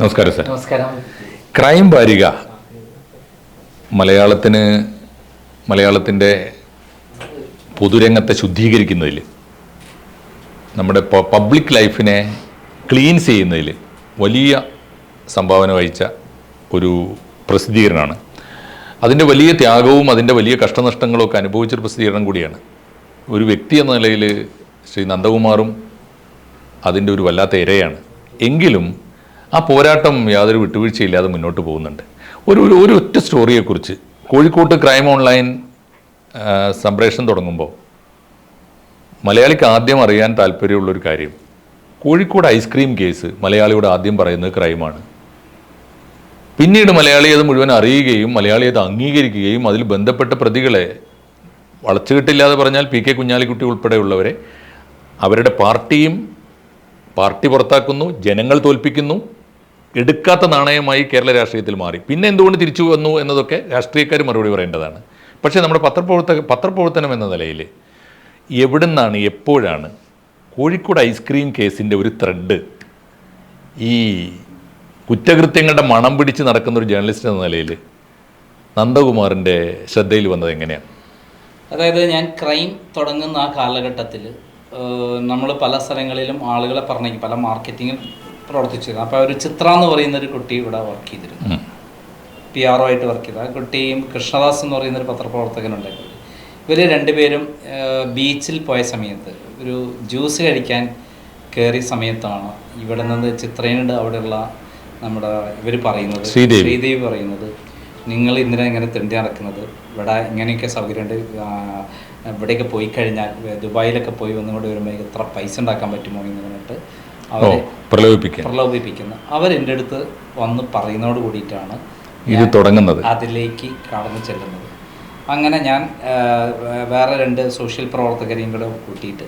നമസ്കാരം സാർ. നമസ്കാരം. ക്രൈം വാരിക. മലയാളത്തിന് മലയാളത്തിന്റെ പൊതുരംഗത്തെ ശുദ്ധീകരിക്കുന്നതിൽ നമ്മുടെ പബ്ലിക് ലൈഫിനെ ക്ലീൻ ചെയ്യുന്നതിൽ വലിയ സംഭാവന വഹിച്ച ഒരു പ്രസിദ്ധീകരണമാണ്. അതിന്റെ വലിയ ത്യാഗവും അതിന്റെ വലിയ കഷ്ടനഷ്ടങ്ങളും ഒക്കെ അനുഭവിച്ചൊരു പ്രസിദ്ധീകരണം കൂടിയാണ്. ഒരു വ്യക്തി എന്ന നിലയിൽ ശ്രീ നന്ദകുമാറും അതിന്റെ ഒരു വല്ലാത്ത ഇരയാണ്. എങ്കിലും ആ പോരാട്ടം യാതൊരു വിട്ടുവീഴ്ചയില്ലാതെ മുന്നോട്ട് പോകുന്നുണ്ട്. ഒരു ഒരു ഒറ്റ സ്റ്റോറിയെക്കുറിച്ച് കോഴിക്കോട്ട് ക്രൈം ഓൺലൈൻ സംപ്രേഷണം തുടങ്ങുമ്പോൾ മലയാളിക്ക് ആദ്യം അറിയാൻ താല്പര്യമുള്ളൊരു കാര്യം കോഴിക്കോട് ഐസ്ക്രീം കേസ് മലയാളിയോട് ആദ്യം പറയുന്നത് ക്രൈമാണ് പിന്നീട് മലയാളി അത് മുഴുവൻ അറിയുകയും മലയാളി അത് അംഗീകരിക്കുകയും അതിൽ ബന്ധപ്പെട്ട പ്രതികളെ വളച്ചുകെട്ടില്ലാതെ പറഞ്ഞാൽ പി കെ കുഞ്ഞാലിക്കുട്ടി ഉൾപ്പെടെയുള്ളവരെ അവരുടെ പാർട്ടിയും പാർട്ടി പുറത്താക്കുന്നു ജനങ്ങൾ തോൽപ്പിക്കുന്നു എടുക്കാത്ത നാണയമായി കേരള രാഷ്ട്രീയത്തിൽ മാറി. പിന്നെ എന്തുകൊണ്ട് തിരിച്ചു വന്നു എന്നതൊക്കെ രാഷ്ട്രീയക്കാർ മറുപടി പറയേണ്ടതാണ്. പക്ഷേ നമ്മുടെ പത്രപ്രവർത്തക പത്രപ്രവർത്തനം എന്ന നിലയിൽ എവിടുന്നാണ് എപ്പോഴാണ് കോഴിക്കോട് ഐസ്ക്രീം കേസിന്റെ ഒരു ത്രെഡ് ഈ കുറ്റകൃത്യങ്ങളുടെ മണം പിടിച്ച് നടക്കുന്ന ഒരു ജേർണലിസ്റ്റ് എന്ന നിലയിൽ നന്ദകുമാറിന്റെ ശ്രദ്ധയിൽ വന്നത് എങ്ങനെയാണ്? അതായത് ഞാൻ ക്രൈം തുടങ്ങുന്ന ആ കാലഘട്ടത്തിൽ നമ്മൾ പല സ്ഥലങ്ങളിലും ആളുകളെ പറഞ്ഞേക്കും. പല മാർക്കറ്റിങ്ങും പ്രവർത്തിച്ചിരുന്നു. അപ്പോൾ ഒരു ചിത്ര എന്ന് പറയുന്ന ഒരു കുട്ടി ഇവിടെ വർക്ക് ചെയ്തിരുന്നു. പി ആർ ആയിട്ട് വർക്ക് ചെയ്ത. ആ കുട്ടിയും കൃഷ്ണദാസ് എന്ന് പറയുന്ന ഒരു പത്രപ്രവർത്തകനുണ്ടായിരുന്നു ഇവർ രണ്ടുപേരും ബീച്ചിൽ പോയ സമയത്ത് ഒരു ജ്യൂസ് കഴിക്കാൻ കയറിയ സമയത്താണ് ഇവിടെ നിന്ന് ചിത്രയുണ്ട് അവിടെയുള്ള നമ്മുടെ ഇവർ പറയുന്നത് ശ്രീദേവി. പറയുന്നത് നിങ്ങൾ ഇന്നലെ ഇങ്ങനെ തെണ്ടി നടക്കുന്നത്? ഇവിടെ ഇങ്ങനെയൊക്കെ സൗകര്യമുണ്ട്. ഇവിടെയൊക്കെ പോയി കഴിഞ്ഞാൽ ദുബായിലൊക്കെ പോയി വന്നുകൊണ്ട് വരുമ്പോൾ എത്ര പൈസ ഉണ്ടാക്കാൻ പറ്റുമോ? എന്ന് പറഞ്ഞിട്ട് ഓ. അവരെ പ്രലോഭിപ്പിക്കാൻ. പ്രലോഭിപ്പിക്കുന്നു. അവരെന്റെ അടുത്ത് വന്ന് പറയുന്നതോട് കൂടിയിട്ടാണ് ഇത് തുടങ്ങുന്നത്. അതിലേക്ക് കടന്നു ചെല്ലുന്നത്. അങ്ങനെ ഞാൻ വേറെ രണ്ട് സോഷ്യൽ പ്രവർത്തകരെയും കൂടെ കൂട്ടിയിട്ട്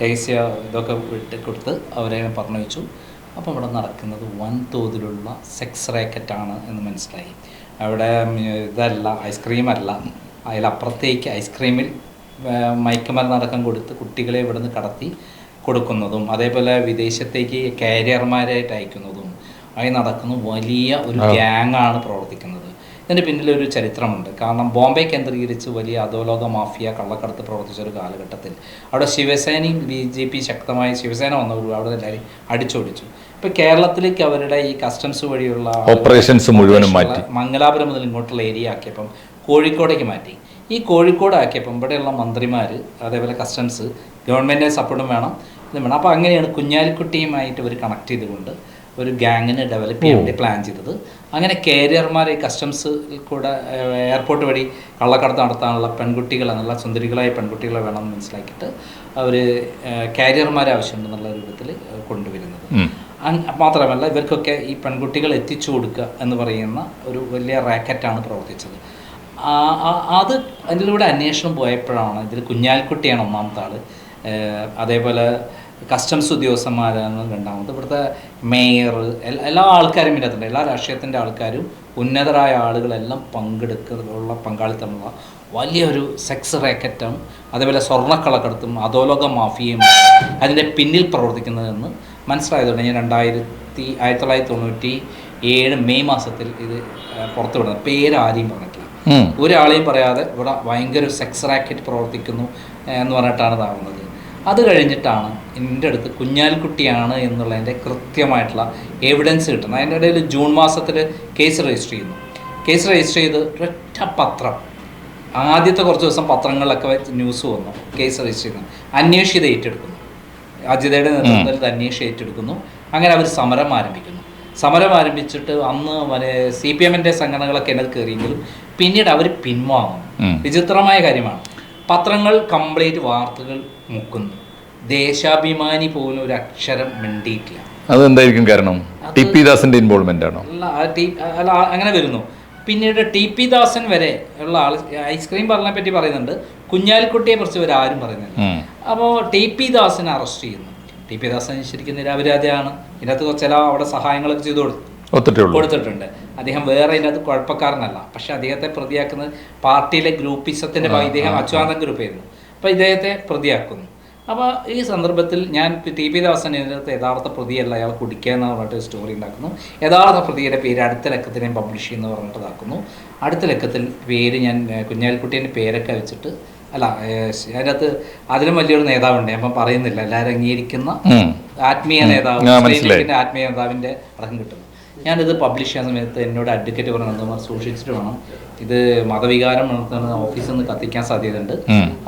രഹസ്യ ഇതൊക്കെ വിട്ട് കൊടുത്ത് അവരെ പറഞ്ഞു വെച്ചു അപ്പോൾ ഇവിടെ നടക്കുന്നത് വൻതോതിലുള്ള സെക്സ് റാക്കറ്റാണ് എന്ന് മനസ്സിലായി. അവിടെ ഇതല്ല ഐസ്ക്രീം അല്ല. അതിലപ്പുറത്തേക്ക് ഐസ്ക്രീമിൽ മയക്കുമരുന്നടക്കം കൊടുത്ത് കുട്ടികളെ ഇവിടുന്ന് കടത്തി കൊടുക്കുന്നതും അതേപോലെ വിദേശത്തേക്ക് കാരിയർമാരായിട്ട് അയക്കുന്നതും ആയി നടക്കുന്ന വലിയ ഒരു ഗ്യാങ്ങാണ് പ്രവർത്തിക്കുന്നത്. ഇതിന്റെ പിന്നിലൊരു ചരിത്രമുണ്ട്. കാരണം ബോംബെ കേന്ദ്രീകരിച്ച് വലിയ അധോലോക മാഫിയ കള്ളക്കടത്ത് പ്രവർത്തിച്ച ഒരു കാലഘട്ടത്തിൽ അവിടെ ശിവസേനയും ബി ജെ പി ശക്തമായ ശിവസേന വന്നപ്പോൾ അവിടെ എല്ലാവരും അടിച്ചോടിച്ചു. ഇപ്പോൾ കേരളത്തിലേക്ക് അവരുടെ ഈ കസ്റ്റംസ് വഴിയുള്ള ഓപ്പറേഷൻസ് മുഴുവനും മാറ്റി. മംഗലാപുരം മുതൽ ഇങ്ങോട്ടുള്ള ഏരിയ ആക്കിയപ്പം കോഴിക്കോടേക്ക് മാറ്റി. ഈ കോഴിക്കോട് ആക്കിയപ്പം ഇവിടെയുള്ള മന്ത്രിമാർ അതേപോലെ കസ്റ്റംസ് ഗവൺമെന്റിന്റെ സപ്പോർട്ടും വേണം. വേണം അപ്പോൾ അങ്ങനെയാണ് കുഞ്ഞാലിക്കുട്ടിയുമായിട്ട് ഇവർ കണക്ട് ചെയ്തുകൊണ്ട് ഒരു ഗ്യാങ്ങിനെ ഡെവലപ്പ് ചെയ്യാൻ വേണ്ടി പ്ലാൻ ചെയ്തത്. അങ്ങനെ കാരിയർമാരെ കസ്റ്റംസ് കൂടെ എയർപോർട്ട് വഴി കള്ളക്കടത്ത് നടത്താനുള്ള പെൺകുട്ടികൾ എന്നുള്ള സുന്ദരികളായ പെൺകുട്ടികളെ വേണമെന്ന് മനസ്സിലാക്കിയിട്ട് അവർ കാരിയർമാരെ ആവശ്യമുണ്ടെന്നുള്ള രൂപത്തിൽ കൊണ്ടുവരുന്നത്. മാത്രമല്ല ഇവർക്കൊക്കെ ഈ പെൺകുട്ടികൾ എത്തിച്ചു കൊടുക്കുക എന്ന് പറയുന്ന ഒരു വലിയ റാക്കറ്റാണ് പ്രവർത്തിച്ചത്. അത് അതിലൂടെ അന്വേഷണം പോയപ്പോഴാണ് ഇതിൽ കുഞ്ഞാലിക്കുട്ടിയാണ് ഒന്നാമത്തെ ആൾ അതേപോലെ കസ്റ്റംസ് ഉദ്യോഗസ്ഥന്മാരാണ് രണ്ടാമത്. ഇവിടുത്തെ മേയർ എല്ലാ ആൾക്കാരും ഇതിനകത്തുണ്ട് എല്ലാ രാഷ്ട്രീയത്തിന്റെ ആൾക്കാരും ഉന്നതരായ ആളുകളെല്ലാം പങ്കെടുക്കുന്ന പങ്കാളിത്തമുള്ള വലിയൊരു സെക്സ് റാക്കറ്റും അതേപോലെ സ്വർണക്കളക്കടത്തും അധോലോക മാഫിയയും അതിന്റെ പിന്നിൽ പ്രവർത്തിക്കുന്നതെന്ന് മനസ്സിലായതുകൊണ്ട് ഞാൻ രണ്ടായിരത്തി ആയിരത്തി തൊള്ളായിരത്തി തൊണ്ണൂറ്റി ഏഴ് മെയ് മാസത്തിൽ ഇത് ആ, പുറത്തു വിടുന്നത് പേര് ആരെയും പറഞ്ഞിട്ടില്ല. ഒരാളെയും പറയാതെ ഇവിടെ ഭയങ്കര സെക്സ് റാക്കറ്റ് പ്രവർത്തിക്കുന്നു എന്ന് പറഞ്ഞിട്ടാണ് ഇതാവുന്നത്. അത് കഴിഞ്ഞിട്ടാണ് എന്റെ അടുത്ത് കുഞ്ഞാലിക്കുട്ടിയാണ് എന്നുള്ളതിന്റെ കൃത്യമായിട്ടുള്ള എവിഡൻസ് കിട്ടുന്നത്. അതിന്റെ ഇടയിൽ ജൂൺ മാസത്തിൽ കേസ് രജിസ്റ്റർ ചെയ്യുന്നു. കേസ് രജിസ്റ്റർ ചെയ്ത് ഒരൊറ്റ പത്രം ആദ്യത്തെ കുറച്ച് ദിവസം പത്രങ്ങളിലൊക്കെ വെച്ച് ന്യൂസ് വന്നു. കേസ് രജിസ്റ്റർ ചെയ്യുന്നു. അന്വേഷിത ഏറ്റെടുക്കുന്നു. അജിതയുടെ നേതൃത്വത്തിൽ അന്വേഷിച്ച് ഏറ്റെടുക്കുന്നു. അങ്ങനെ അവർ സമരം ആരംഭിക്കുന്നു. സമരം ആരംഭിച്ചിട്ട് അന്ന് മറ്റേ സി പി എമ്മിന്റെ സംഘടനകളൊക്കെ എന്നത് കയറിയെങ്കിലും പിന്നീട് അവർ പിൻവാങ്ങുന്നു. വിചിത്രമായ കാര്യമാണ്. പത്രങ്ങൾ കംപ്ലീറ്റ് വാർത്തകൾ മുക്കുന്നു. ദേശാഭിമാനി പോലും ഒരു അക്ഷരം മിണ്ടിയിട്ടില്ല. അതെന്തായിരിക്കും കാരണം? ടി പി ദാസിന്റെ ഇൻവോൾവ്മെന്റ് ആണോ? അല്ല അങ്ങനെ വരുന്നു. പിന്നീട് ടി പി ദാസൻ വരെ ഉള്ള ആൾ ഐസ്ക്രീം പറഞ്ഞെ പറ്റി പറയുന്നുണ്ട്. കുഞ്ഞാലിക്കുട്ടിയെ കുറിച്ച് ഇവർ ആരും പറയുന്നുണ്ട് അപ്പോൾ ടി പി ദാസിനെ അറസ്റ്റ് ചെയ്യുന്നു. ടി പി ദാസൻ ശരിക്കും നിരപരാധിയാണ്. ഇതിനകത്ത് ചില അവിടെ സഹായങ്ങളൊക്കെ ചെയ്തു കൊടുത്തു. കൊടുത്തിട്ടുണ്ട്. അദ്ദേഹം വേറെ ഇതിനകത്ത് കുഴപ്പക്കാരനല്ല. പക്ഷെ അദ്ദേഹത്തെ പ്രതിയാക്കുന്നത് പാർട്ടിയിലെ ഗ്രൂപ്പിസത്തിന്റെ ഇദ്ദേഹം അച്യുതാനന്ദൻ ഗ്രൂപ്പ് ആയിരുന്നു. അപ്പോൾ ഇദ്ദേഹത്തെ പ്രതിയാക്കുന്നു. അപ്പോൾ ഈ സന്ദർഭത്തിൽ ഞാൻ ടി പി ദാസൻ ഇതിനകത്ത് യഥാർത്ഥ പ്രതിയല്ല. അയാൾ കുടിക്കുക എന്ന് പറഞ്ഞിട്ട് സ്റ്റോറി ഉണ്ടാക്കുന്നു. യഥാർത്ഥ പ്രതിയുടെ പേര് അടുത്ത ലക്കത്തിൽ ഞാൻ പബ്ലിഷ് ചെയ്യുന്നു പറഞ്ഞിട്ട് ഇതാക്കുന്നു. അടുത്ത ലക്കത്തിൽ പേര് ഞാൻ കുഞ്ഞാലിക്കുട്ടിയുടെ കുഞ്ഞാലിക്കുട്ടീന്റെ പേരൊക്കെ വെച്ചിട്ട് അല്ല അതിനകത്ത് അതിലും വലിയൊരു നേതാവുണ്ട്. ഞാൻ പറയുന്നില്ല. എല്ലാവരും അംഗീകരിക്കുന്ന ആത്മീയ നേതാവ് ആത്മീയ നേതാവിന്റെ അടക്കം കിട്ടുന്നു. ഞാനിത് പബ്ലിഷ് ചെയ്യുന്ന സമയത്ത് എന്നോട് അഡ്വക്കേറ്റ് പറഞ്ഞു നന്ദകുമാർ സൂക്ഷിച്ചിട്ട് വേണം. ഇത് മതവികാരം നടത്തുന്ന ഓഫീസിൽ നിന്ന് കത്തിക്കാൻ സാധ്യതയുണ്ട്.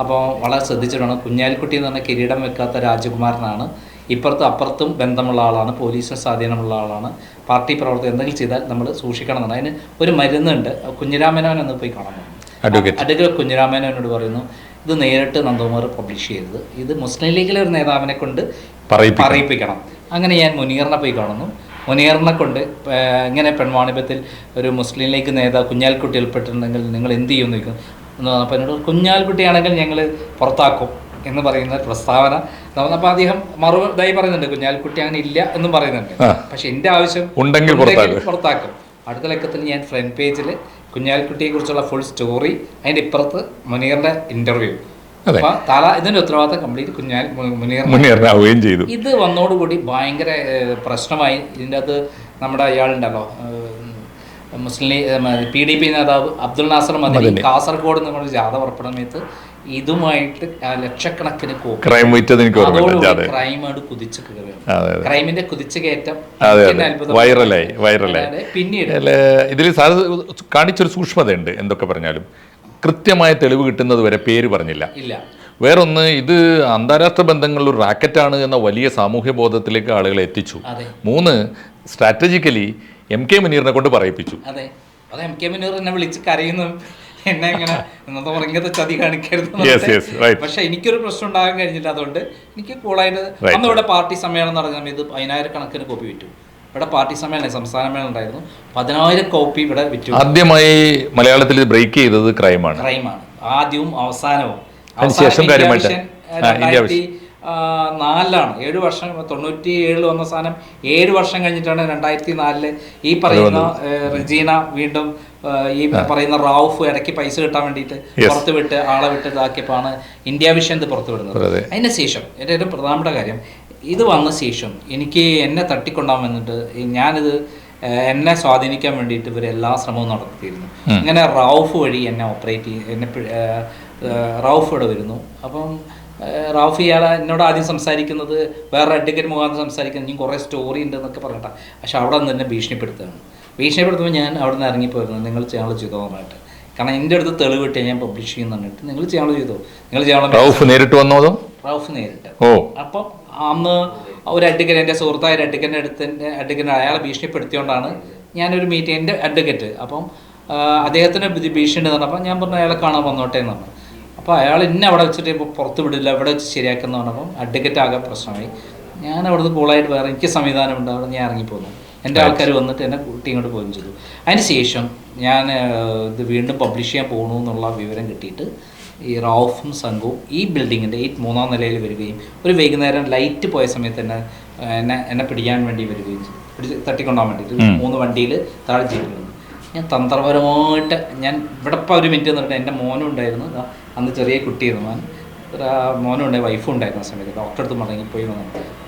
അപ്പോൾ വളരെ ശ്രദ്ധിച്ചിട്ട് വേണം. കുഞ്ഞാലിക്കുട്ടി എന്ന് പറഞ്ഞ കിരീടം വെക്കാത്ത രാജകുമാരനാണ്. ഇപ്പുറത്തും അപ്പുറത്തും ബന്ധമുള്ള ആളാണ്. പോലീസിന് സ്വാധീനമുള്ള ആളാണ്. പാർട്ടി പ്രവർത്തനം എന്തെങ്കിലും ചെയ്താൽ നമ്മൾ സൂക്ഷിക്കണം എന്നാണ്. അതിന് ഒരു മരുന്നുണ്ട്. കുഞ്ഞിരാമേനോൻ എന്ന് പോയി കാണാൻ. അഡ്വക്കേറ്റ് കുഞ്ഞിരാമനോനോട് പറയുന്നു ഇത് നേരിട്ട് നന്ദകുമാർ പബ്ലിഷ് ചെയ്തത് ഇത് മുസ്ലിം ലീഗിലെ ഒരു നേതാവിനെ കൊണ്ട്. പറയിപ്പിക്കണം. അങ്ങനെ ഞാൻ മുനീറിനെ പോയി കാണുന്നു. മുനീറിനെ കൊണ്ട് ഇങ്ങനെ പെൺവാണിഭത്തിൽ ഒരു മുസ്ലിം ലീഗ് നേതാവ് കുഞ്ഞാൽക്കുട്ടി ഉൾപ്പെട്ടിട്ടുണ്ടെങ്കിൽ നിങ്ങൾ എന്ത് ചെയ്യുമെന്ന് ചോദിക്കും എന്ന് പറഞ്ഞപ്പോൾ എന്നോട് കുഞ്ഞാൽക്കുട്ടിയാണെങ്കിൽ ഞങ്ങൾ പുറത്താക്കും എന്ന് പറയുന്ന പ്രസ്താവന അപ്പോൾ അദ്ദേഹം മറുപടി പറയുന്നുണ്ട് കുഞ്ഞാൽക്കുട്ടി അങ്ങനെ ഇല്ല എന്നും പറയുന്നുണ്ട്. പക്ഷെ എന്റെ ആവശ്യം ഉണ്ടെങ്കിൽ പുറത്താക്കും. അടുത്ത ലക്കത്തിൽ ഞാൻ ഫ്രണ്ട് പേജിൽ കുഞ്ഞാലിക്കുട്ടിയെ കുറിച്ചുള്ള ഫുൾ സ്റ്റോറി അതിന്റെ ഇപ്പുറത്ത് മുനീറിന്റെ. അപ്പൊ തല ഇതിന്റെ ഉത്തരവാദിത്തം കംപ്ലീറ്റ് കുഞ്ഞാൽ ചെയ്തു. ഇത് വന്നോടുകൂടി ഭയങ്കര പ്രശ്നമായി. ഇതിന്റെ അകത്ത് നമ്മുടെ അയാളുണ്ടല്ലോ Muslim League P D P നേതാവ് അബ്ദുൽ നാസർ മദനി. കാസർഗോഡ് നിന്ന് ജാഥ പുറപ്പെടുന്ന സമയത്ത് ഇതുമായിട്ട് ലക്ഷക്കണക്കിന് ക്രൈം അതെ ക്രൈമാണ് കുതിച്ചു കയറുകയാണ്. അതെ അതെ. ക്രൈമിന്റെ കുതിച്ചു കയറ്റം അതെ വൈറലായി വൈറലായി പിന്നീട്. ഇതിൽ കാണിച്ചൊരു സൂക്ഷ്മതയുണ്ട് എന്തൊക്കെ പറഞ്ഞാലും. കൃത്യമായ തെളിവ് കിട്ടുന്നത് വരെ പേര് പറഞ്ഞില്ല. ഇല്ല. വേറൊന്ന് ഇത് അന്താരാഷ്ട്ര ബന്ധങ്ങളിൽ ഒരു റാക്കറ്റാണ് എന്ന വലിയ സാമൂഹ്യ ബോധത്തിലേക്ക് ആളുകളെ എത്തിച്ചു. മൂന്ന് സ്ട്രാറ്റജിക്കലി എം കെ മുനീറിനെ കൊണ്ട് പറയിപ്പിച്ചു. അതെ. അത് എം കെ മുനീർ എന്നെ വിളിച്ച് കരയുന്നു. എന്നെ ഇങ്ങനെ ഉറങ്ങത്തെ ചതി കാണിക്കരുത്. പക്ഷെ എനിക്കൊരു പ്രശ്നം ഉണ്ടാകാൻ കഴിഞ്ഞില്ല. അതുകൊണ്ട് എനിക്ക് കൂളായിട്ട് അന്ന് ഇവിടെ പാർട്ടി സമ്മേളനം നടക്കുന്ന സമയത്ത് പതിനായിരക്കണക്കിന് കോപ്പി വിറ്റു. ഇവിടെ പാർട്ടി സമ്മേളനം സംസ്ഥാന സമ്മേളനം ഉണ്ടായിരുന്നു. പതിനായിരം കോപ്പി ഇവിടെ വിറ്റു. ആദ്യമായി മലയാളത്തിൽ ബ്രേക്ക് ചെയ്തത് ക്രൈമാണ്. ക്രൈമാണ്. ആദ്യവും അവസാനവും. അതിനുശേഷം കാര്യമായിട്ട്. രണ്ടായിരത്തി നാലിലാണ്. ഏഴ് വർഷം തൊണ്ണൂറ്റി ഏഴിൽ വന്ന സാധനം ഏഴ് വർഷം കഴിഞ്ഞിട്ടാണ് രണ്ടായിരത്തി നാലിൽ ഈ പറയുന്ന റെജീന വീണ്ടും ഈ പറയുന്ന റാവുഫ് ഇടയ്ക്ക് പൈസ കിട്ടാൻ വേണ്ടിയിട്ട് പുറത്തു വിട്ട് ആളെ വിട്ട് ഇതാക്കിയപ്പോഴാണ് ഇന്ത്യ വിഷൻ ഇത് പുറത്തു വിടുന്നത്. അതിന് ശേഷം എന്റെ ഒരു പ്രധാനപ്പെട്ട കാര്യം ഇത് വന്ന ശേഷം എനിക്ക് എന്നെ തട്ടിക്കൊണ്ടാൻ വന്നിട്ട് ഞാനിത് എന്നെ സ്വാധീനിക്കാൻ വേണ്ടിയിട്ട് ഇവർ എല്ലാ ശ്രമവും നടത്തിയിരുന്നു. അങ്ങനെ റൌഫ് വഴി എന്നെ ഓപ്പറേറ്റ് ചെയ്ത് എന്നെ റൌഫ് ഇവിടെ വരുന്നു. അപ്പം റൌഫ് ഇയാൾ എന്നോട് ആദ്യം സംസാരിക്കുന്നത് വേറെ അഡ്വക്കേറ്റ് മുഖാന്തരം സംസാരിക്കുന്നത് ഇനി കുറേ സ്റ്റോറി ഉണ്ട് എന്നൊക്കെ പറഞ്ഞിട്ടാ പക്ഷെ അവിടെ നിന്ന് തന്നെ ഭീഷണിപ്പെടുത്തുകയാണ്. ഭീഷണിപ്പെടുത്തുമ്പോൾ ഞാൻ അവിടെ നിന്ന് ഇറങ്ങിപ്പോയിരുന്നു. നിങ്ങൾ ചെയ്യാനുള്ള ചെയ്തോ പറഞ്ഞിട്ട്. കാരണം എന്റെ അടുത്ത് തെളിവ് കിട്ടിയാൽ ഞാൻ പബ്ലിഷ് ചെയ്യുന്നുണ്ടിട്ട് പറഞ്ഞിട്ട് നിങ്ങൾ ചെയ്യാനുള്ള ചെയ്തോ? നിങ്ങൾ ചെയ്യാനുള്ള റൌഫ് നേരിട്ട് വന്നോ റൌഫ് നേരിട്ട്. ഓ. അപ്പം അന്ന് ഒരു അഡ്വക്കറ്റ് എന്റെ സുഹൃത്തായ ഒരു അഡ്വക്കറ്റിന്റെ അടുത്ത് എന്റെ അഡ്വക്കറ്റ് അയാളെ ഭീഷണിപ്പെടുത്തിയോണ്ടാണ് ഞാനൊരു മീറ്റിംഗ് എന്റെ അഡ്വക്കറ്റ് അപ്പം അദ്ദേഹത്തിന് ഭീഷണി എന്ന് പറഞ്ഞപ്പോൾ ഞാൻ പറഞ്ഞു അയാളെ കാണാൻ വന്നോട്ടെ എന്ന് പറഞ്ഞു. അപ്പോൾ അയാൾ ഇന്നെ അവിടെ വെച്ചിട്ട് ഇപ്പോൾ പുറത്ത് വിടില്ല അവിടെ വെച്ച് ശരിയാക്കുന്ന പറഞ്ഞപ്പം അഡ്വക്കറ്റ് ആകെ പ്രശ്നമായി. ഞാൻ അവിടുന്ന് കൂളായിട്ട് വേറെ എനിക്ക് സംവിധാനം ഉണ്ട് അവിടെ ഞാൻ ഇറങ്ങിപ്പോന്നു. എന്റെ ആൾക്കാർ വന്നിട്ട് എന്നെ കൂട്ടി ഇങ്ങോട്ട് പോവുകയും ചെയ്തു. അതിന് ശേഷം ഞാൻ ഇത് വീണ്ടും പബ്ലിഷ് ചെയ്യാൻ പോകണമെന്നുള്ള വിവരം കിട്ടിയിട്ട് ഈ റൌഫും സംഘവും ഈ ബിൽഡിങ്ങിന്റെ ഈ മൂന്നാം നിലയിൽ വരികയും ഒരു വൈകുന്നേരം ലൈറ്റ് പോയ സമയത്ത് തന്നെ എന്നെ എന്നെ പിടിക്കാൻ വേണ്ടി വരികയും ചെയ്തു. പിടിച്ച് തട്ടിക്കൊണ്ടാൻ വേണ്ടിയിട്ട്. മൂന്ന് വണ്ടിയിൽ താഴെ ചെയ്തിരുന്നു ഞാൻ തന്ത്രപരമായിട്ട് ഞാൻ ഇവിടെ ഇപ്പോൾ ഒരു മിനിറ്റ് നിന്നിട്ട് എന്റെ മോനും ഉണ്ടായിരുന്നു. അന്ന് ചെറിയ കുട്ടിയായിരുന്നു ഞാൻ മോനും ഉണ്ടായി വൈഫും ഉണ്ടായിരുന്ന സമയത്ത്. ഡോക്ടറെ അടുത്ത് മടങ്ങിപ്പോയി വന്നു.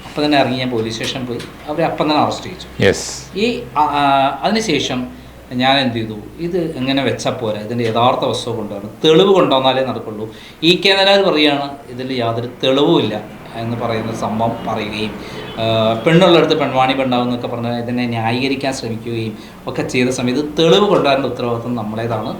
അപ്പം തന്നെ ഇറങ്ങി ഞാൻ പോലീസ് സ്റ്റേഷനിൽ പോയി. അവരെ അപ്പം തന്നെ അറസ്റ്റ് ചെയ്തു. യെസ് ഈ അതിനുശേഷം ഞാൻ എന്ത് ചെയ്തു ഇത് എങ്ങനെ വെച്ചാൽ പോരാ? ഇതിന്റെ യഥാർത്ഥ വസ്തു കൊണ്ടുവരണം തെളിവ് കൊണ്ടുവന്നാലേ നടക്കുള്ളൂ. ഈ കെ നായർ പറയുകയാണ് ഇതിൽ യാതൊരു തെളിവുമില്ല എന്ന് പറയുന്ന സംഭവം പറയുകയും പെണ്ണുള്ള പെണ്ണുള്ളടുത്ത് പെൺവാണി പെണ്ണാവുന്നൊക്കെ പറഞ്ഞ് ഇതിനെ ന്യായീകരിക്കാൻ ശ്രമിക്കുകയും ഒക്കെ ചെയ്ത സമയത്ത് തെളിവ് കൊണ്ടുവരേണ്ട ഉത്തരവാദിത്വം നമ്മളേതാണ്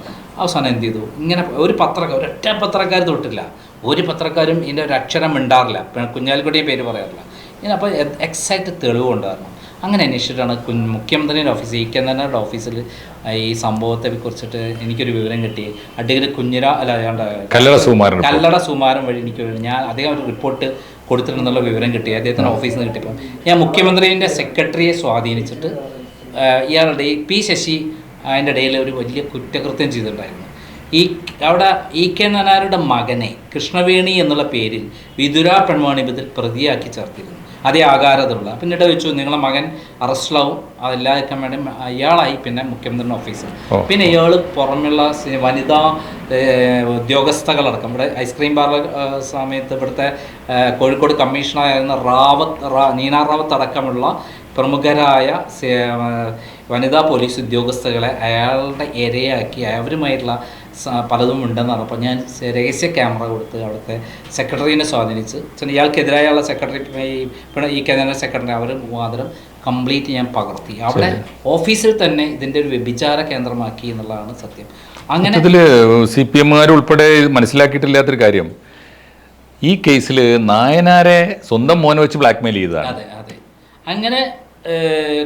അവസാനം എന്ത് ചെയ്തു ഇങ്ങനെ ഒരു പത്രക്കാർ ഒരൊറ്റ പത്രക്കാർ തൊട്ടില്ല. ഒരു പത്രക്കാരും ഇതിന്റെ ഒരു അക്ഷരം മിണ്ടാറില്ല. കുഞ്ഞാലിക്കുട്ടിയെ പേര് പറയാറില്ല. ഇങ്ങനെ അപ്പോൾ എക്സാക്റ്റ് തെളിവ് കൊണ്ടുവരണം. അങ്ങനെ അന്വേഷിച്ചിട്ടാണ് കുഞ്ഞ് മുഖ്യമന്ത്രിയുടെ ഓഫീസ് ഇ കെ നായരുടെ ഓഫീസിൽ ഈ സംഭവത്തെ കുറിച്ചിട്ട് എനിക്കൊരു വിവരം കിട്ടി. അഡ്വക്കേറ്റ് കുഞ്ഞിര അല്ല അയാളുടെ കല്ലട സുമാരൻ കല്ലട സുമാരൻ വഴി എനിക്ക് ഞാൻ അദ്ദേഹം ഒരു റിപ്പോർട്ട് കൊടുത്തിട്ടുണ്ടെന്നുള്ള വിവരം കിട്ടി. അദ്ദേഹത്തിന്റെ ഓഫീസിൽ നിന്ന് കിട്ടിയപ്പോൾ ഞാൻ മുഖ്യമന്ത്രിന്റെ സെക്രട്ടറിയെ സ്വാധീനിച്ചിട്ട് ഇയാളുടെ ഈ പി ശശി അതിന്റെ ഇടയിൽ ഒരു വലിയ കുറ്റകൃത്യം ചെയ്തിട്ടുണ്ടായിരുന്നു. ഈ അവിടെ ഇ കെ നായരുടെ മകനെ കൃഷ്ണവേണി എന്നുള്ള പേരിൽ വിതുര പെൺവാണിപതിൽ പ്രതിയാക്കി ചേർത്തിരുന്നു. അതേ ആകാരതുള്ള പിന്നീട് ചോദിച്ചു നിങ്ങളെ മകൻ അറസ്റ്റിലാവും. അതെല്ലാവർക്കും വേണ്ടി അയാളായി പിന്നെ മുഖ്യമന്ത്രിയുടെ ഓഫീസർ പിന്നെ ഇയാൾ പുറമെയുള്ള വനിതാ ഉദ്യോഗസ്ഥകളടക്കം ഇവിടെ ഐസ്ക്രീം പാർലർ സമയത്ത് ഇവിടുത്തെ കോഴിക്കോട് കമ്മീഷണറായിരുന്ന റാവത്ത് റാ നീന റാവത്ത് അടക്കമുള്ള പ്രമുഖരായ വനിതാ പോലീസ് ഉദ്യോഗസ്ഥകളെ അയാളുടെ ഇരയാക്കി അവരുമായിട്ടുള്ള പലതും ഉണ്ടെന്ന് അറിയപ്പോൾ ഞാൻ രഹസ്യ ക്യാമറ കൊടുത്ത് അവിടുത്തെ സെക്രട്ടറിനെ സ്വാധീനിച്ച് ഇയാൾക്കെതിരായുള്ള സെക്രട്ടറി ഈ കേന്ദ്ര സെക്രട്ടറി അവർ മാത്രം കംപ്ലീറ്റ് ഞാൻ പകർത്തി. അവിടെ ഓഫീസിൽ തന്നെ ഇതിന്റെ ഒരു വ്യഭിചാര കേന്ദ്രമാക്കി എന്നുള്ളതാണ് സത്യം. അങ്ങനെ സി പി എമ്മുകാർ ഉൾപ്പെടെ മനസ്സിലാക്കിയിട്ടില്ലാത്തൊരു കാര്യം. ഈ കേസിൽ നായനാരെ സ്വന്തം മോനെ വെച്ച് ബ്ലാക്ക്മെയിൽ ചെയ്തതാണ്. അതെ അതെ. അങ്ങനെ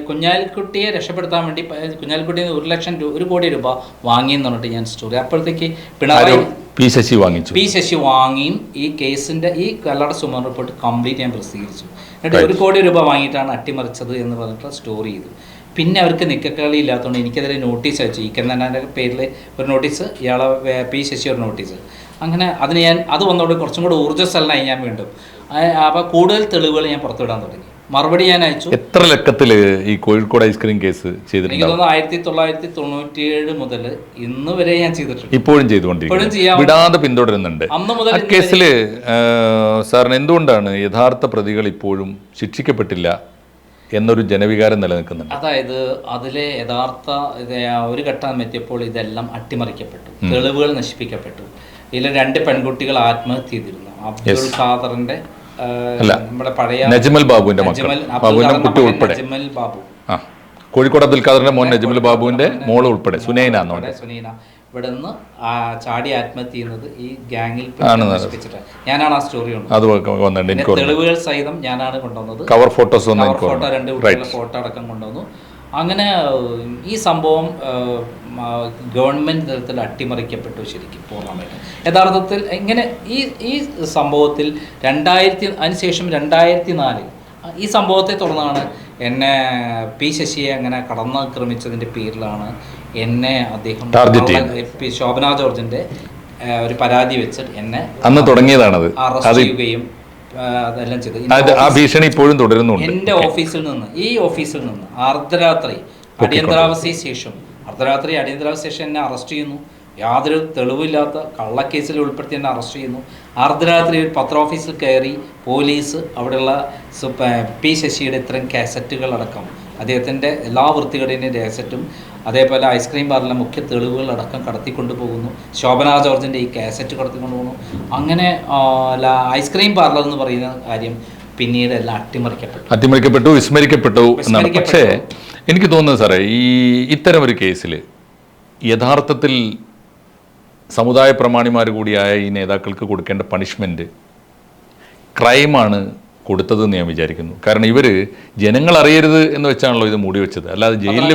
കുഞ്ഞാലിക്കുട്ടിയെ രക്ഷപ്പെടുത്താൻ വേണ്ടി കുഞ്ഞാലിക്കുട്ടിയിൽ നിന്ന് ഒരു ലക്ഷം രൂപ ഒരു കോടി രൂപ വാങ്ങി എന്ന് പറഞ്ഞിട്ട് ഞാൻ സ്റ്റോറി. അപ്പോഴത്തേക്ക് പിണറായി പി ശശി വാങ്ങിച്ചു. പി ശശി വാങ്ങിയും ഈ കേസിന്റെ ഈ കല്ലട സുമൻ റിപ്പോർട്ട് കംപ്ലീറ്റ് ഞാൻ പ്രസിദ്ധീകരിച്ചു. എന്നിട്ട് ഒരു കോടി രൂപ വാങ്ങിയിട്ടാണ് അട്ടിമറിച്ചത് എന്ന് പറഞ്ഞിട്ട് സ്റ്റോറി ചെയ്തു പിന്നെ അവർക്ക് നിക്കക്കളി ഇല്ലാത്തതുകൊണ്ട് എനിക്കെതിരെ നോട്ടീസ് അയച്ചു. ഈ കന്നന്റെ പേരിൽ ഒരു നോട്ടീസ് ഇയാളെ പി ശശി ഒരു നോട്ടീസ്. അങ്ങനെ അതിന് ഞാൻ അത് വന്നതോടെ കുറച്ചും കൂടെ ഊർജസ്വലനായി ഞാൻ വീണ്ടും. അപ്പോൾ കൂടുതൽ തെളിവുകൾ ഞാൻ പുറത്തുവിടാൻ തുടങ്ങി. മറുപടി ഞാൻ അയച്ചു. എത്ര ലക്കത്തിൽ ഈ കോഴിക്കോട് ഐസ്ക്രീം കേസ് എനിക്ക് ചെയ്തിട്ടുണ്ടാവും തോന്നുന്നു ആയിരത്തി തൊള്ളായിരത്തി തൊണ്ണൂറ്റിയേഴ് മുതൽ ഇന്ന് വരെ ഞാൻ ചെയ്തിട്ടുണ്ട്. ഇപ്പോഴും ഇപ്പോഴും ചെയ്യാം. വിടാതെ പിന്തുടരുന്നുണ്ട്. അന്ന് മുതൽ ആ കേസിൽ സാറിന് എന്തുകൊണ്ടാണ് യഥാർത്ഥ പ്രതികൾ ഇപ്പോഴും ശിക്ഷിക്കപ്പെട്ടില്ല എന്നൊരു ജനവികാരം നിലനിൽക്കുന്നുണ്ട്? അതായത് അതിലെ യഥാർത്ഥ ഇത് ആ ഒരു ഘട്ടം എത്തിയപ്പോൾ ഇതെല്ലാം അട്ടിമറിക്കപ്പെട്ടു. തെളിവുകൾ നശിപ്പിക്കപ്പെട്ടു. ഇതിലെ രണ്ട് പെൺകുട്ടികൾ ആത്മഹത്യ ചെയ്തിരുന്നു. അബ്ദുൾ ഖാദറിന്റെ. നമ്മുടെ പഴയ നജ്മൽ ബാബുവിന്റെ മക്കൾ. നജ്മൽ- അബ്ദുൾ ബാബുവിന്റെ കുട്ടി ഉൾപ്പെടെ. നജ്മൽ ബാബു. കോഴിക്കോട് അബ്ദുൽ ഖാദറിന്റെ മോൻ നജ്മൽ ബാബുവിന്റെ മോൾ ഉൾപ്പെടെ സുനൈന സുനൈന. ഇവിടെ നിന്ന് ചാടി ആത്മഹത്യ ചെയ്യുന്നത് ഈ ഗാംഗിൽ ഞാനാണ് ആ സ്റ്റോറി തെളിവുകൾ സഹിതം ഞാനാണ് കൊണ്ടുവന്നത്. കവർ ഫോട്ടോസ് കവർ ഫോട്ടോ രണ്ട് കുട്ടികളുടെ ഫോട്ടോ അടക്കം കൊണ്ടുവന്നു. അങ്ങനെ ഈ സംഭവം ഗവൺമെന്റ് തലത്തിൽ അട്ടിമറിക്കപ്പെട്ടു ശരിക്കും പൂർണമായിട്ട് യഥാർത്ഥത്തിൽ ഇങ്ങനെ ഈ ഈ സംഭവത്തിൽ രണ്ടായിരത്തി അതിനുശേഷം രണ്ടായിരത്തി നാലിൽ ഈ സംഭവത്തെ തുടർന്നാണ് എന്നെ പി ശശിയെ അങ്ങനെ കടന്നാക്രമിച്ചതിന്റെ പേരിലാണ് എന്നെ അദ്ദേഹം പി ശോഭന ജോർജിന്റെ ഒരു പരാതി വെച്ച് എന്നെ അന്ന് തുടങ്ങിയതാണത് അറസ്റ്റ് ചെയ്യുകയും അതെല്ലാം ചെയ്തു. ആ ഭീഷണി ഇപ്പോഴും തുടരുന്നുണ്ട്. എന്റെ ഓഫീസിൽ നിന്ന് ഈ ഓഫീസിൽ നിന്ന് അർദ്ധരാത്രി അടിയന്തരാവസ്ഥയ്ക്ക് ശേഷം അർദ്ധരാത്രി അടിയന്തരാവസ്ഥ സ്റ്റേഷൻ എന്നെ അറസ്റ്റ് ചെയ്യുന്നു. യാതൊരു തെളിവില്ലാത്ത കള്ളക്കേസിൽ ഉൾപ്പെടുത്തി എന്നെ അറസ്റ്റ് ചെയ്യുന്നു. അർദ്ധരാത്രി ഒരു പത്ര ഓഫീസിൽ കയറി പോലീസ് അവിടെയുള്ള പി ശശിയുടെ ഇത്തരം കാസറ്റുകളടക്കം അദ്ദേഹത്തിന്റെ എല്ലാ വൃത്തികളുടെയും കാസറ്റും അതേപോലെ ഐസ്ക്രീം ബാറിലെ മുഖ്യ തെളിവുകളടക്കം കടത്തിക്കൊണ്ടു പോകുന്നു. ശോഭന ജോർജിന്റെ ഈ കാസറ്റ് കടത്തിക്കൊണ്ടു പോകുന്നു. അങ്ങനെ ഐസ്ക്രീം പാർലർ എന്ന് പറയുന്ന കാര്യം പിന്നീട് എല്ലാം അട്ടിമറിക്കപ്പെട്ടു. അട്ടിമറിക്കപ്പെട്ടു വിസ്മരിക്കപ്പെട്ടു പക്ഷേ എനിക്ക് തോന്നുന്നത് സാറേ ഈ ഇത്തരം ഒരു കേസിൽ യഥാർത്ഥത്തിൽ സമുദായ പ്രമാണിമാർ കൂടിയായ ഈ നേതാക്കൾക്ക് കൊടുക്കേണ്ട പണിഷ്മെന്റ് ക്രൈമാണ് കൊടുത്തതെന്ന് ഞാൻ വിചാരിക്കുന്നു. കാരണം ഇവർ ജനങ്ങൾ അറിയരുത് എന്ന് വെച്ചാണല്ലോ ഇത് മൂടി വെച്ചത്. അല്ലാതെ ജയിലിൽ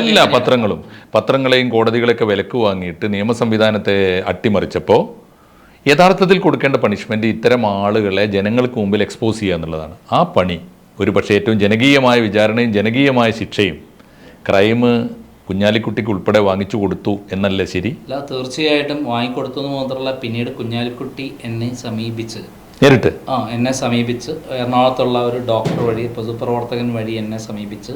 എല്ലാ പത്രങ്ങളും പത്രങ്ങളെയും കോടതികളെയൊക്കെ വിലക്ക് വാങ്ങിയിട്ട് നിയമ സംവിധാനത്തെ അട്ടിമറിച്ചപ്പോൾ യഥാർത്ഥത്തിൽ കൊടുക്കേണ്ട പണിഷ്മെന്റ് ഇത്തരം ആളുകളെ ജനങ്ങൾക്ക് മുമ്പിൽ എക്സ്പോസ് ചെയ്യുക എന്നുള്ളതാണ് ആ പണി ഒരു പക്ഷേ ഏറ്റവും ജനകീയമായ വിചാരണയും ജനകീയമായ ശിക്ഷയും ക്രൈം കുഞ്ഞാലിക്കുട്ടിക്ക് ഉൾപ്പെടെ വാങ്ങിച്ചു കൊടുത്തു എന്നല്ല ശരി? അല്ല തീർച്ചയായിട്ടും വാങ്ങിക്കൊടുത്തു എന്ന് മാത്രമല്ല പിന്നീട് കുഞ്ഞാലിക്കുട്ടി എന്നെ സമീപിച്ച് നേരിട്ട്? ആ എന്നെ സമീപിച്ച് എറണാകുളത്തുള്ള ഒരു ഡോക്ടർ വഴി പൊതുപ്രവർത്തകൻ വഴി എന്നെ സമീപിച്ച്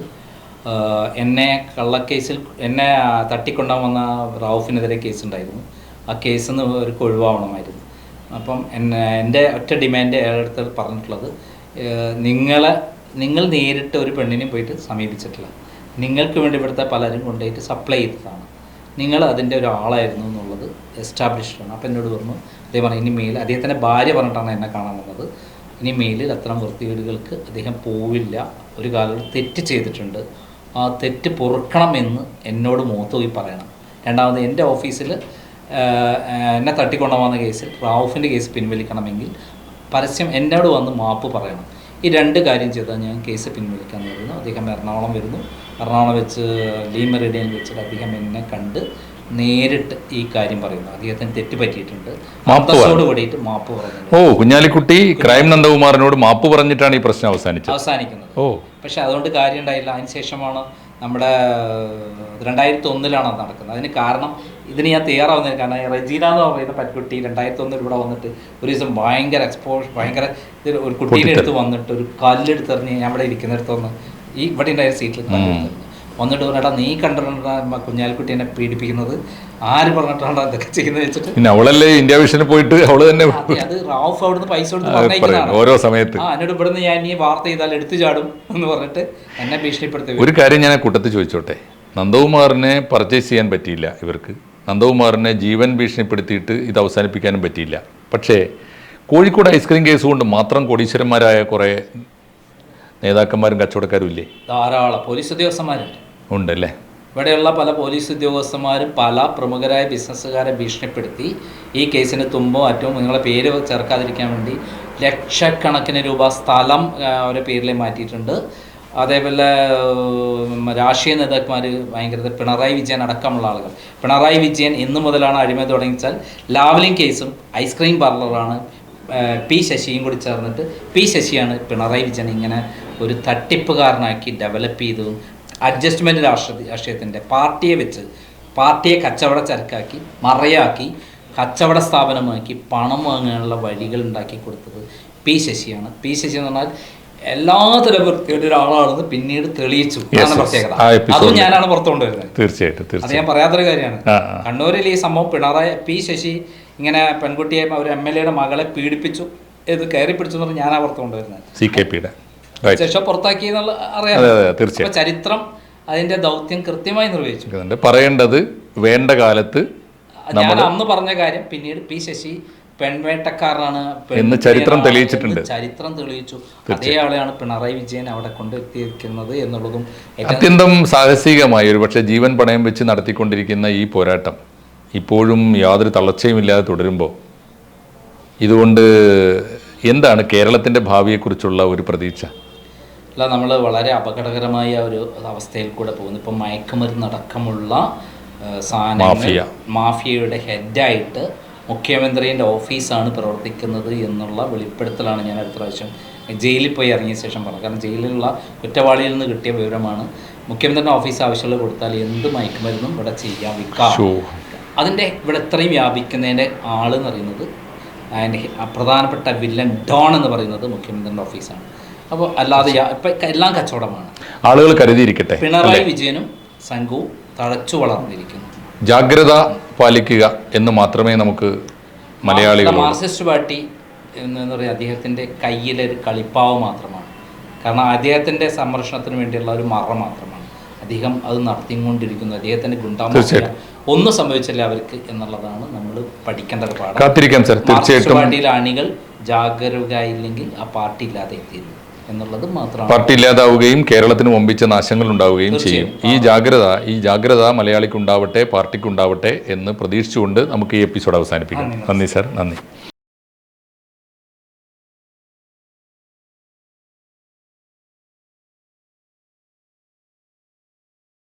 എന്നെ കള്ളക്കേസിൽ എന്നെ തട്ടിക്കൊണ്ടാൻ വന്ന റൌഫിനെതിരെ കേസുണ്ടായിരുന്നു. ആ കേസിൽ നിന്ന് ഒരു ഒഴിവാവണമായിരുന്നു അപ്പം എന്നെ എന്റെ ഒറ്റ ഡിമാൻഡ് അയാളുടെ അടുത്ത് പറഞ്ഞിട്ടുള്ളത് നിങ്ങളെ നിങ്ങൾ നേരിട്ട് ഒരു പെണ്ണിനെ പോയിട്ട് സമീപിച്ചിട്ടില്ല. നിങ്ങൾക്ക് വേണ്ടി ഇവിടുത്തെ പലരും കൊണ്ടുപോയിട്ട് സപ്ലൈ ചെയ്തതാണ്. നിങ്ങൾ അതിന്റെ ഒരാളായിരുന്നു എന്നുള്ളത് എസ്റ്റാബ്ലിഷ്ഡ് ആണ്. അപ്പോൾ എന്നോട് പറഞ്ഞു അദ്ദേഹം പറഞ്ഞു ഇനി മേൽ അദ്ദേഹത്തിന്റെ ഭാര്യ പറഞ്ഞിട്ടാണ് എന്നെ കാണാൻ വന്നത്. ഇനി മേലിൽ അത്തരം വൃത്തികേടുകൾക്ക് അദ്ദേഹം പോവില്ല. ഒരു കാലം തെറ്റ് ചെയ്തിട്ടുണ്ട്. ആ തെറ്റ് പൊറുക്കണമെന്ന് എന്നോട് മുഖത്ത് പോയി പറയണം. രണ്ടാമത് എന്റെ ഓഫീസിൽ എന്നെ തട്ടിക്കൊണ്ടുപോകുന്ന കേസിൽ റാവുഫിന്റെ കേസ് പിൻവലിക്കണമെങ്കിൽ പരസ്യം എന്നോട് വന്ന് മാപ്പ് പറയണം. ഈ രണ്ട് കാര്യം ചെയ്താൽ ഞാൻ കേസ് പിൻവലിക്കാൻ വരുന്നു. അദ്ദേഹം എറണാകുളം വരുന്നു. എറണാകുളം വെച്ച് ലീ മെറിഡിയൻ വെച്ചിട്ട് അദ്ദേഹം എന്നെ കണ്ട് നേരിട്ട് ഈ കാര്യം പറയുന്നു. അദ്ദേഹത്തിന് തെറ്റ് പറ്റിയിട്ടുണ്ട്. മാപ്പ് അന്തസ്സോട് കൂടിയിട്ട് മാപ്പ് പറഞ്ഞു ഓ കുഞ്ഞാലിക്കുട്ടി ക്രൈം നന്ദകുമാറിനോട് മാപ്പ് പറഞ്ഞിട്ടാണ് ഈ പ്രശ്നം അവസാനിച്ചത്. അവസാനിക്കുന്നത്. ഓ. പക്ഷെ അതുകൊണ്ട് കാര്യം ഉണ്ടായില്ല. അതിനുശേഷമാണ് നമ്മുടെ രണ്ടായിരത്തി ഒന്നിലാണ് അത് നടക്കുന്നത്. അതിന് കാരണം ഇതിന് ഞാൻ തയ്യാറാവുന്നതിന് കാരണം റജീന എന്ന് പറയുന്ന പറ്റുകുട്ടി രണ്ടായിരത്തി ഒന്നിൽ ഇവിടെ വന്നിട്ട് ഒരു ദിവസം ഭയങ്കര എക്സ്പോഷ് ഭയങ്കര ഒരു കുട്ടീനെ എടുത്ത് വന്നിട്ട് ഒരു കല്ലെടുത്ത് എറിഞ്ഞ് ഞാൻ ഇവിടെ ഇരിക്കുന്നിടത്ത് വന്ന് ഈ ഇവിടെ ഉണ്ടായ സീറ്റിൽ വന്നിട്ട് പറഞ്ഞാ നീ കണ്ടിട്ടുണ്ടാ എന്നെ പീഡിപ്പിക്കുന്നത്? ആര് പറഞ്ഞിട്ടാണ് അതൊക്കെ ചെയ്യുന്നത്? വെച്ചിട്ട് പിന്നെ അവളല്ലേ ഇന്ത്യ വിഷന് പോയിട്ട് അവൾ തന്നെ അത് റാഫ് അവിടുന്ന് പൈസ കൊടുത്ത് ഓരോ സമയത്ത്. ആ എന്നോട് ഇവിടുന്ന് ഞാൻ ഈ വാർത്ത ചെയ്താൽ എടുത്തു ചാടും എന്ന് പറഞ്ഞിട്ട് എന്നെ ഭീഷണിപ്പെടുത്തി ഒരു കാര്യം ഞാൻ കൂട്ടത്തിൽ ചോദിച്ചോട്ടെ? നന്ദകുമാറിനെ പർച്ചേസ് ചെയ്യാൻ പറ്റിയില്ല ഇവർക്ക്. നന്ദകുമാറിനെ ജീവൻ ഭീഷണിപ്പെടുത്തിയിട്ട് ഇത് അവസാനിപ്പിക്കാനും പറ്റിയില്ല. പക്ഷേ കോഴിക്കോട് ഐസ്ക്രീം കേസ് കൊണ്ട് മാത്രം കോടീശ്വരന്മാരായ കുറേ നേതാക്കന്മാരും കച്ചവടക്കാരും ഇല്ലേ? ധാരാളം പോലീസ് ഉദ്യോഗസ്ഥന്മാരുണ്ട്. ഉണ്ടല്ലേ? ഇവിടെയുള്ള പല പോലീസ് ഉദ്യോഗസ്ഥന്മാരും പല പ്രമുഖരായ ബിസിനസ്സുകാരെ ഭീഷണിപ്പെടുത്തി ഈ കേസിന് തുമ്പോ അറ്റവും നിങ്ങളെ പേര് ചേർക്കാതിരിക്കാൻ വേണ്ടി ലക്ഷക്കണക്കിന് രൂപ സ്ഥലം അവരുടെ പേരിൽ മാറ്റിയിട്ടുണ്ട്. അതേപോലെ രാഷ്ട്രീയ നേതാക്കന്മാർ ഭയങ്കര പിണറായി വിജയൻ അടക്കമുള്ള ആളുകൾ. പിണറായി വിജയൻ ഇന്നു മുതലാണ് അഴിമതി തുടങ്ങിച്ചാൽ ലാവലിംഗ് കേസും ഐസ്ക്രീം പാർലറാണ് പി ശശിയും കൂടി ചേർന്നിട്ട് പി ശശിയാണ് പിണറായി വിജയൻ ഇങ്ങനെ ഒരു തട്ടിപ്പുകാരനാക്കി ഡെവലപ്പ് ചെയ്തതും അഡ്ജസ്റ്റ്മെന്റ് രാഷ്ട്രീയ രാഷ്ട്രീയത്തിന്റെ പാർട്ടിയെ വെച്ച് പാർട്ടിയെ കച്ചവട ചരക്കാക്കി മറയാക്കി കച്ചവട സ്ഥാപനമാക്കി പണം വാങ്ങാനുള്ള വഴികൾ ഉണ്ടാക്കി കൊടുത്തത് പി ശശിയാണ്. പി ശശി എന്ന് പറഞ്ഞാൽ എല്ലാത്തരം വൃത്തിയുടെ ഒരാളാണെന്ന് പിന്നീട് തെളിയിച്ചു. അതാണ്. പ്രത്യേകത. അതും ഞാനാണ് പുറത്തുകൊണ്ട് വരുന്നത് തീർച്ചയായിട്ടും അത് ഞാൻ പറയാത്തൊരു കാര്യമാണ്. കണ്ണൂരിൽ ഈ സംഭവം പിണറായി പി ശശി ഇങ്ങനെ പെൺകുട്ടിയെ ഒരു എം എൽ എയുടെ മകളെ പീഡിപ്പിച്ചു ഇത് കയറി പിടിച്ചു എന്ന് പറഞ്ഞ് ഞാനാ പുറത്തുകൊണ്ട് വരുന്നത് സി കെ പിയുടെ. ശേഷം പുറത്താക്കി എന്നുള്ള അറിയാം. ചരിത്രം അതിന്റെ ദൗത്യം കൃത്യമായി നിർവഹിച്ചു. പറയേണ്ടത് വേണ്ട കാലത്ത് ഞാൻ അന്ന് പറഞ്ഞ കാര്യം പിന്നീട് പി ശശി പെൺവേട്ടക്കാരനാണ് പെൺ എന്ന് ചരിത്രം തെളിയിച്ചിട്ടുണ്ട്. ചരിത്രം തെളിയിച്ചു അതേ ആളെയാണ് പിണറായി വിജയൻ അവിടെ കൊണ്ടെത്തിയിരിക്കുന്നത് എന്നുള്ളതും അത്യന്തം സാഹസികമായി ഒരു പക്ഷേ ജീവൻ പണയം വെച്ച് നടത്തിക്കൊണ്ടിരിക്കുന്ന ഈ പോരാട്ടം ഇപ്പോഴും യാതൊരു തളർച്ചയും ഇല്ലാതെ തുടരുമ്പോൾ ഇതുകൊണ്ട് എന്താണ് കേരളത്തിന്റെ ഭാവിയെക്കുറിച്ചുള്ള ഒരു പ്രതീക്ഷ അല്ല നമ്മൾ വളരെ അപകടകരമായ ഒരു അവസ്ഥയിൽ കൂടെ പോകുന്നു ഇപ്പം മയക്കുമരുന്നടക്കമുള്ള സാധനങ്ങൾ മാഫിയ. മാഫിയയുടെ ഹെഡായിട്ട് മുഖ്യമന്ത്രിന്റെ ഓഫീസാണ് പ്രവർത്തിക്കുന്നത് എന്നുള്ള വെളിപ്പെടുത്തലാണ് ഞാൻ അടുത്ത പ്രാവശ്യം ജയിലിൽ പോയി ഇറങ്ങിയ ശേഷം പറഞ്ഞത്. കാരണം ജയിലിലുള്ള കുറ്റവാളിയിൽ നിന്ന് കിട്ടിയ വിവരമാണ് മുഖ്യമന്ത്രിയുടെ ഓഫീസ് ആവശ്യമുള്ള കൊടുത്താൽ എന്ത് മയക്കുമരുന്നും ഇവിടെ ചെയ്യാം വിൽക്കാം അതിന്റെ ഇവിടെ ഇത്രയും വ്യാപിക്കുന്നതിന്റെ ആളെന്ന് പറയുന്നത് അതിന്റെ പ്രധാനപ്പെട്ട വില്ലൻ ഡോൺ എന്ന് പറയുന്നത് മുഖ്യമന്ത്രിയുടെ ഓഫീസാണ്. അപ്പോൾ അല്ലാതെ ഇപ്പം എല്ലാം കച്ചവടമാണ്. ആളുകൾ കരുതിയിരിക്കട്ടെ പിണറായി വിജയനും സംഘവും തഴച്ചു വളർന്നിരിക്കുന്നു. ജാഗ്രത പാലിക്കുക എന്ന് മാത്രമേ നമുക്ക് മലയാളികൾ മാർക്സിസ്റ്റ് പാർട്ടി എന്ന് പറയുക അദ്ദേഹത്തിന്റെ കയ്യിലെ ഒരു കളിപ്പാവ് മാത്രമാണ്. കാരണം അദ്ദേഹത്തിന്റെ സംരക്ഷണത്തിന് വേണ്ടിയുള്ള ഒരു മറ മാത്രമാണ്. അദ്ദേഹം അത് നടത്തിക്കൊണ്ടിരിക്കുന്നു. അദ്ദേഹത്തിന്റെ ഗുണ്ടാമ. ഒന്നും സംഭവിച്ചില്ല അവർക്ക് എന്നുള്ളതാണ് നമ്മൾ പഠിക്കേണ്ട ഒരു പാഠം. കാത്തിരിക്കാം സർ തീർച്ചയായിട്ടും. പാർട്ടിയിലെ അണികൾ ജാഗരൂകരായില്ലെങ്കിൽ ആ പാർട്ടി ഇല്ലാതെ എത്തിയിരുന്നു. എന്നുള്ളത് മാത്രമാണ്. പാർട്ടി ഇല്ലാതാവുകയും കേരളത്തിന് വമ്പിച്ച നാശങ്ങൾ ഉണ്ടാവുകയും ചെയ്യും. ഈ ജാഗ്രത ഈ ജാഗ്രത മലയാളിക്കുണ്ടാവട്ടെ പാർട്ടിക്കുണ്ടാവട്ടെ എന്ന് പ്രതീക്ഷിച്ചുകൊണ്ട് നമുക്ക് ഈ എപ്പിസോഡ് അവസാനിപ്പിക്കാം. നന്ദി സാർ നന്ദി.